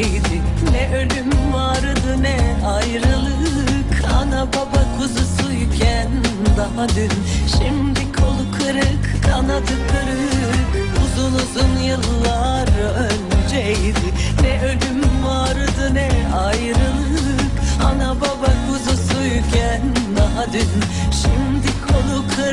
önceydi Ne ölüm vardı ne ayrılık. Ana baba kuzusuyken daha dün. Şimdi kolu kırık kanadı kırık. Uzun uzun yıllar önceydi. Ne ölüm vardı ne ayrılık. Ana baba kuzusuyken daha dün. Şimdi kolu kırık